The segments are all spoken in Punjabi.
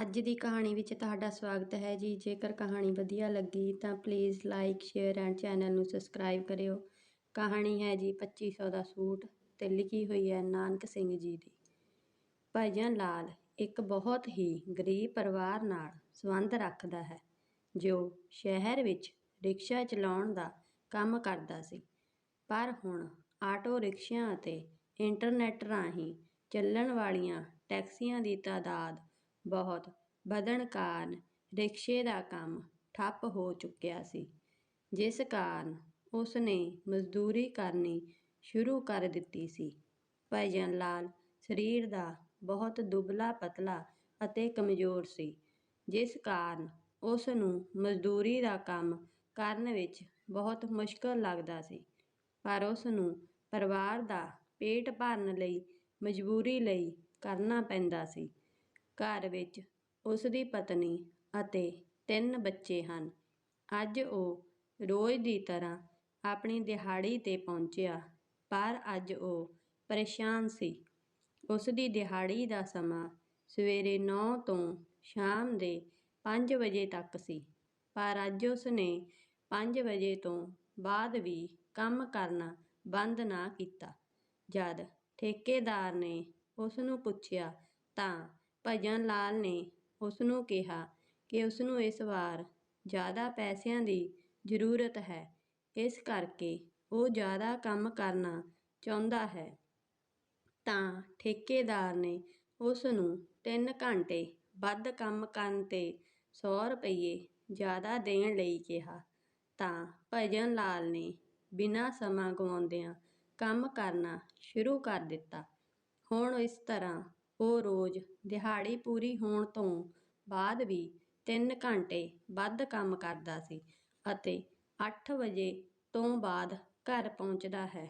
ਅੱਜ ਦੀ ਕਹਾਣੀ ਵਿੱਚ ਤੁਹਾਡਾ ਸਵਾਗਤ ਹੈ ਜੀ। ਜੇਕਰ ਕਹਾਣੀ ਵਧੀਆ ਲੱਗੀ ਤਾਂ please like share and channel ਨੂੰ ਸਬਸਕ੍ਰਾਈਬ ਕਰਿਓ। ਕਹਾਣੀ ਹੈ ਜੀ 2500 ਦਾ ਸੂਟ ਤੇ ਲਿਖੀ ਹੋਈ ਹੈ ਨਾਨਕ ਸਿੰਘ ਜੀ ਦੀ। ਭਾਈਜਾਨ ਲਾਲ ਇੱਕ ਬਹੁਤ ਹੀ ਗਰੀਬ ਪਰਿਵਾਰ ਨਾਲ ਸੰਬੰਧ ਰੱਖਦਾ ਹੈ, ਜੋ ਸ਼ਹਿਰ ਵਿੱਚ ਰਿਕਸ਼ਾ ਚਲਾਉਣ ਦਾ ਕੰਮ ਕਰਦਾ ਸੀ। ਪਰ ਹੁਣ ਆਟੋ ਰਿਕਸ਼ਿਆਂ ਅਤੇ ਇੰਟਰਨੈਟ ਰਾਹੀਂ ਚੱਲਣ ਵਾਲੀਆਂ ਟੈਕਸੀਆਂ ਦੀ ਤਾਦਾਦ ਬਹੁਤ ਵਧਣ ਕਾਰਨ ਰਿਕਸ਼ੇ ਦਾ ਕੰਮ ਠੱਪ ਹੋ ਚੁੱਕਿਆ ਸੀ, ਜਿਸ ਕਾਰਨ ਉਸ ਨੇ ਮਜ਼ਦੂਰੀ ਕਰਨੀ ਸ਼ੁਰੂ ਕਰ ਦਿੱਤੀ ਸੀ। ਭਜਨ ਲਾਲ ਸਰੀਰ ਦਾ ਬਹੁਤ ਦੁਬਲਾ ਪਤਲਾ ਅਤੇ ਕਮਜ਼ੋਰ ਸੀ, ਜਿਸ ਕਾਰਨ ਉਸ ਨੂੰ ਮਜ਼ਦੂਰੀ ਦਾ ਕੰਮ ਕਰਨ ਵਿੱਚ ਬਹੁਤ ਮੁਸ਼ਕਲ ਲੱਗਦਾ ਸੀ। ਪਰ ਉਸ ਨੂੰ ਪਰਿਵਾਰ ਦਾ ਪੇਟ ਭਰਨ ਲਈ, ਮਜਬੂਰੀ ਲਈ ਕਰਨਾ ਪੈਂਦਾ ਸੀ। ਘਰ ਵਿੱਚ ਉਸ ਦੀ ਪਤਨੀ ਅਤੇ ਤਿੰਨ ਬੱਚੇ ਹਨ। ਅੱਜ ਉਹ ਰੋਜ਼ ਦੀ ਤਰ੍ਹਾਂ ਆਪਣੀ ਦਿਹਾੜੀ ਤੇ ਪਹੁੰਚਿਆ, ਪਰ ਅੱਜ ਉਹ ਪਰੇਸ਼ਾਨ ਸੀ। ਉਸ ਦੀ ਦਿਹਾੜੀ ਦਾ ਸਮਾਂ ਸਵੇਰੇ 9 ਤੋਂ ਸ਼ਾਮ ਦੇ 5 ਵਜੇ ਤੱਕ ਸੀ, ਪਰ ਅੱਜ ਉਸ ਨੇ 5 ਵਜੇ ਤੋਂ ਬਾਅਦ ਵੀ ਕੰਮ ਕਰਨਾ ਬੰਦ ਨਾ ਕੀਤਾ। ਜਦ ਠੇਕੇਦਾਰ ਨੇ ਉਸ ਨੂੰ ਪੁੱਛਿਆ ਤਾਂ ਭਜਨ ਲਾਲ ਨੇ ਉਸ ਨੂੰ ਕਿਹਾ ਕਿ ਉਸ ਨੂੰ ਇਸ ਵਾਰ ਜ਼ਿਆਦਾ ਪੈਸਿਆਂ ਦੀ ਜ਼ਰੂਰਤ ਹੈ। ਇਸ ਕਰਕੇ ਉਹ ਜ਼ਿਆਦਾ ਕੰਮ ਕਰਨਾ ਚਾਹੁੰਦਾ ਹੈ। ਤਾਂ ਠੇਕੇਦਾਰ ਨੇ ਉਸ ਨੂੰ 3 ਘੰਟੇ ਵੱਧ ਕੰਮ ਕਰਨ ਤੇ 100 ਰੁਪਏ ਜ਼ਿਆਦਾ ਦੇਣ ਲਈ ਕਿਹਾ। ਤਾਂ ਭਜਨ ਲਾਲ ਨੇ ਬਿਨਾਂ ਸਮਾਂ ਗਵਾਉਂਦਿਆਂ ਕੰਮ ਕਰਨਾ ਸ਼ੁਰੂ ਕਰ ਦਿੱਤਾ। ਹੁਣ ਇਸ ਤਰ੍ਹਾਂ ਉਹ ਰੋਜ਼ ਦਿਹਾੜੀ ਪੂਰੀ ਹੋਣ ਤੋਂ ਬਾਅਦ ਵੀ ਤਿੰਨ ਘੰਟੇ ਵੱਧ ਕੰਮ ਕਰਦਾ ਸੀ ਅਤੇ ਅੱਠ ਵਜੇ ਤੋਂ ਬਾਅਦ ਘਰ ਪਹੁੰਚਦਾ ਹੈ।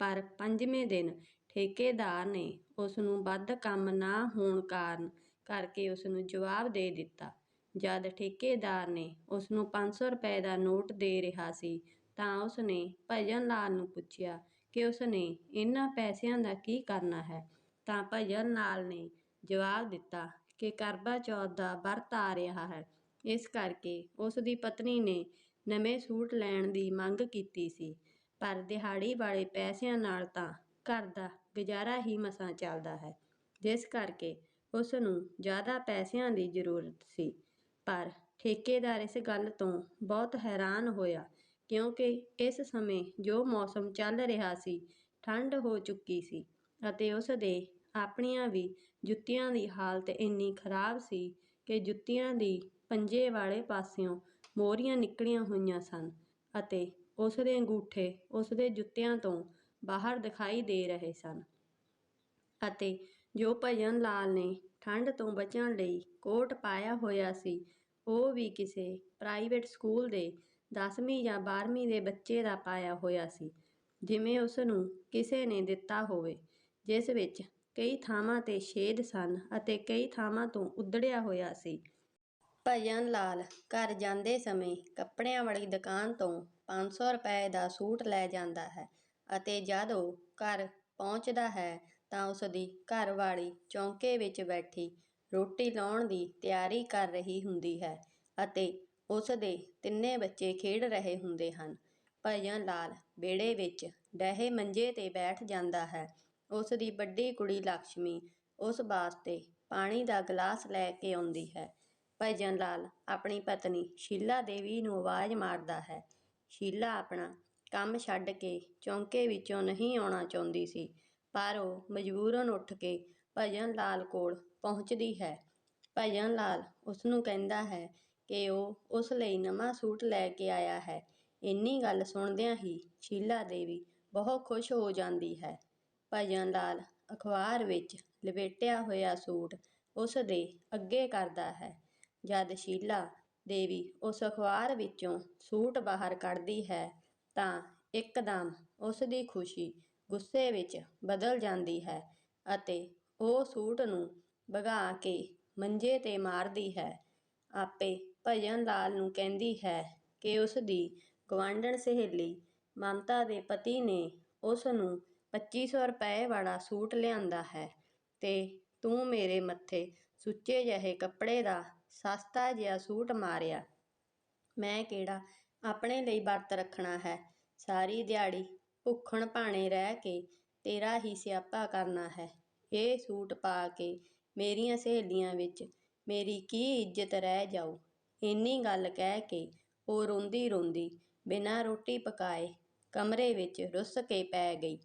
ਪਰ ਪੰਜਵੇਂ ਦਿਨ ਠੇਕੇਦਾਰ ਨੇ ਉਸ ਨੂੰ ਵੱਧ ਕੰਮ ਨਾ ਹੋਣ ਕਾਰਨ ਕਰਕੇ ਉਸ ਨੂੰ ਜਵਾਬ ਦੇ ਦਿੱਤਾ। ਜਦ ਠੇਕੇਦਾਰ ਨੇ ਉਸ ਨੂੰ 500 ਰੁਪਏ ਦਾ ਨੋਟ ਦੇ ਰਿਹਾ ਸੀ ਤਾਂ ਉਸ ਨੇ ਭਜਨ ਲਾਲ ਨੂੰ ਪੁੱਛਿਆ ਕਿ ਉਸ ਨੇ ਇਹਨਾਂ ਪੈਸਿਆਂ ਦਾ ਕੀ ਕਰਨਾ ਹੈ? ਤਾਂ ਭਜਨ ਲਾਲ ਨੇ ਜਵਾਬ ਦਿੱਤਾ ਕਿ ਕਰਵਾ ਚੌਥ ਦਾ ਵਰਤ ਆ ਰਿਹਾ ਹੈ। ਇਸ ਕਰਕੇ ਉਸ ਦੀ ਪਤਨੀ ਨੇ ਨਵੇਂ ਸੂਟ ਲੈਣ ਦੀ ਮੰਗ ਕੀਤੀ ਸੀ। ਪਰ ਦਿਹਾੜੀ ਵਾਲੇ ਪੈਸਿਆਂ ਨਾਲ ਤਾਂ ਘਰ ਦਾ ਗੁਜ਼ਾਰਾ ਹੀ ਮਸਾਂ ਚੱਲਦਾ ਹੈ, ਜਿਸ ਕਰਕੇ ਉਸ ਨੂੰ ਜ਼ਿਆਦਾ ਪੈਸਿਆਂ ਦੀ ਜ਼ਰੂਰਤ ਸੀ। ਪਰ ਠੇਕੇਦਾਰ ਇਸ ਗੱਲ ਤੋਂ ਬਹੁਤ ਹੈਰਾਨ ਹੋਇਆ, ਕਿਉਂਕਿ ਇਸ ਸਮੇਂ ਜੋ ਮੌਸਮ ਚੱਲ ਰਿਹਾ ਸੀ ਠੰਡ ਹੋ ਚੁੱਕੀ ਸੀ ਅਤੇ ਉਸ ਦੇ ਆਪਣੀਆਂ ਵੀ ਜੁੱਤੀਆਂ ਦੀ ਹਾਲਤ ਇੰਨੀ ਖਰਾਬ ਸੀ ਕਿ ਜੁੱਤੀਆਂ ਦੀ ਪੰਜੇ ਵਾਲੇ ਪਾਸਿਓਂ ਮੋਰੀਆਂ ਨਿਕਲੀਆਂ ਹੋਈਆਂ ਸਨ ਅਤੇ ਉਸ ਦੇ ਅੰਗੂਠੇ ਉਸ ਦੇ ਜੁੱਤਿਆਂ ਤੋਂ ਬਾਹਰ ਦਿਖਾਈ ਦੇ ਰਹੇ ਸਨ। ਅਤੇ ਜੋ ਭਜਨ ਲਾਲ ਨੇ ਠੰਡ ਤੋਂ ਬਚਣ ਲਈ ਕੋਟ ਪਾਇਆ ਹੋਇਆ ਸੀ, ਉਹ ਵੀ ਕਿਸੇ ਪ੍ਰਾਈਵੇਟ ਸਕੂਲ ਦੇ 10ਵੀਂ ਜਾਂ 12ਵੀਂ ਦੇ ਬੱਚੇ ਦਾ ਪਾਇਆ ਹੋਇਆ ਸੀ, ਜਿਵੇਂ ਉਸ ਨੂੰ ਕਿਸੇ ਨੇ ਦਿੱਤਾ ਹੋਵੇ, ਜਿਸ ਵਿੱਚ ਕਈ ਥਾਵਾਂ ਤੇ ਛੇਦ ਸਨ ਅਤੇ ਕਈ ਥਾਵਾਂ ਤੋਂ ਉਧੜਿਆ ਹੋਇਆ ਸੀ। ਭਜਨ ਲਾਲ ਘਰ ਜਾਂਦੇ ਸਮੇਂ ਕੱਪੜਿਆਂ ਵਾਲੀ ਦੁਕਾਨ ਤੋਂ 500 ਰੁਪਏ ਦਾ ਸੂਟ ਲੈ ਜਾਂਦਾ ਹੈ ਅਤੇ ਜਦ ਉਹ ਘਰ ਪਹੁੰਚਦਾ ਹੈ ਤਾਂ ਉਸ ਦੀ ਘਰਵਾਲੀ ਚੌਂਕੇ ਵਿੱਚ ਬੈਠੀ ਰੋਟੀ ਲਾਉਣ ਦੀ ਤਿਆਰੀ ਕਰ ਰਹੀ ਹੁੰਦੀ ਹੈ ਅਤੇ ਉਸ ਦੇ ਤਿੰਨੇ ਬੱਚੇ ਖੇਡ ਰਹੇ ਹੁੰਦੇ ਹਨ। ਭਜਨ ਲਾਲ ਵਿਹੜੇ ਵਿੱਚ ਡਹੇ ਮੰਜੇ ਤੇ ਬੈਠ ਜਾਂਦਾ ਹੈ ਉਸ ਦੀ ਵੱਡੀ ਕੁੜੀ ਲక్ష్ਮੀ ਉਸ ਵਾਸਤੇ ਪਾਣੀ ਦਾ ਗਲਾਸ ਲੈ ਕੇ ਆਉਂਦੀ ਹੈ। ਭਜਨ ਲਾਲ ਆਪਣੀ ਪਤਨੀ ਸ਼ੀਲਾ ਦੇਵੀ ਨੂੰ ਆਵਾਜ਼ ਮਾਰਦਾ ਹੈ। ਸ਼ੀਲਾ ਆਪਣਾ ਕੰਮ ਛੱਡ ਕੇ ਚੌਂਕੇ ਵਿੱਚੋਂ ਨਹੀਂ ਆਉਣਾ ਚਾਹੁੰਦੀ ਸੀ, ਪਰ ਉਹ ਮਜਬੂਰਨ ਉੱਠ ਕੇ ਭਜਨ ਲਾਲ ਕੋਲ ਪਹੁੰਚਦੀ ਹੈ। ਭਜਨ ਲਾਲ ਉਸ ਨੂੰ ਕਹਿੰਦਾ ਹੈ ਕਿ ਉਹ ਉਸ ਲਈ ਨਵਾਂ ਸੂਟ ਲੈ ਕੇ ਆਇਆ ਹੈ। ਇੰਨੀ ਗੱਲ ਸੁਣਦਿਆਂ ਹੀ ਸ਼ੀਲਾ ਦੇਵੀ ਬਹੁਤ ਖੁਸ਼ ਹੋ ਜਾਂਦੀ ਹੈ। ਭਜਨ ਲਾਲ ਅਖਬਾਰ ਵਿੱਚ ਲਪੇਟਿਆ ਹੋਇਆ ਸੂਟ ਉਸ ਦੇ ਅੱਗੇ ਕਰਦਾ ਹੈ। ਜਦ ਸ਼ੀਲਾ ਦੇਵੀ ਉਸ ਅਖਬਾਰ ਵਿੱਚੋਂ ਸੂਟ ਬਾਹਰ ਕੱਢਦੀ ਹੈ ਤਾਂ ਇੱਕਦਮ ਉਸ ਦੀ ਖੁਸ਼ੀ ਗੁੱਸੇ ਵਿੱਚ ਬਦਲ ਜਾਂਦੀ ਹੈ ਅਤੇ ਉਹ ਸੂਟ ਨੂੰ ਭਗਾ ਕੇ ਮੰਜੇ ਤੇ ਮਾਰਦੀ ਹੈ। ਆਪੇ ਭਜਨ ਲਾਲ ਨੂੰ ਕਹਿੰਦੀ ਹੈ ਕਿ ਉਸ ਦੀ ਗਵਾਂਢਣ ਸਹੇਲੀ ਮਮਤਾ ਦੇ ਪਤੀ ਨੇ ਉਸ ਨੂੰ ਪੱਚੀ ਸੌ ਰੁਪਏ ਵਾਲਾ ਸੂਟ ਲਿਆਂਦਾ ਹੈ ਅਤੇ ਤੂੰ ਮੇਰੇ ਮੱਥੇ ਸੁੱਚੇ ਜਿਹੇ ਕੱਪੜੇ ਦਾ ਸਸਤਾ ਜਿਹਾ ਸੂਟ ਮਾਰਿਆ। ਮੈਂ ਕਿਹੜਾ ਆਪਣੇ ਲਈ ਵਰਤ ਰੱਖਣਾ ਹੈ? ਸਾਰੀ ਦਿਹਾੜੀ ਭੁੱਖਣ ਭਾਣੇ ਰਹਿ ਕੇ ਤੇਰਾ ਹੀ ਸਿਆਪਾ ਕਰਨਾ ਹੈ। ਇਹ ਸੂਟ ਪਾ ਕੇ ਮੇਰੀਆਂ ਸਹੇਲੀਆਂ ਵਿੱਚ ਮੇਰੀ ਕੀ ਇੱਜ਼ਤ ਰਹਿ ਜਾਊ? ਇੰਨੀ ਗੱਲ ਕਹਿ ਕੇ ਉਹ ਰੋਂਦੀ ਰੋਂਦੀ ਬਿਨਾਂ ਰੋਟੀ ਪਕਾਏ ਕਮਰੇ ਵਿੱਚ ਰੁੱਸ ਕੇ ਪੈ ਗਈ।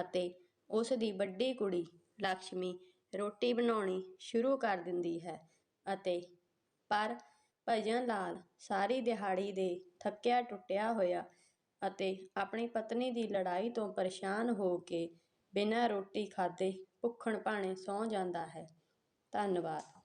ਅਤੇ ਉਸ ਦੀ ਵੱਡੀ ਕੁੜੀ ਲక్ష్ਮੀ ਰੋਟੀ ਬਣਾਉਣੀ ਸ਼ੁਰੂ ਕਰ ਦਿੰਦੀ ਹੈ ਅਤੇ ਪਰ ਭਜਨ ਲਾਲ ਸਾਰੀ ਦਿਹਾੜੀ ਦੇ ਥੱਕਿਆ ਟੁੱਟਿਆ ਹੋਇਆ ਅਤੇ ਆਪਣੀ ਪਤਨੀ ਦੀ ਲੜਾਈ ਤੋਂ ਪਰੇਸ਼ਾਨ ਹੋ ਕੇ ਬਿਨਾਂ ਰੋਟੀ ਖਾਧੇ ਭੁੱਖਣ ਭਾਣੇ ਸੌਂ ਜਾਂਦਾ ਹੈ। ਧੰਨਵਾਦ।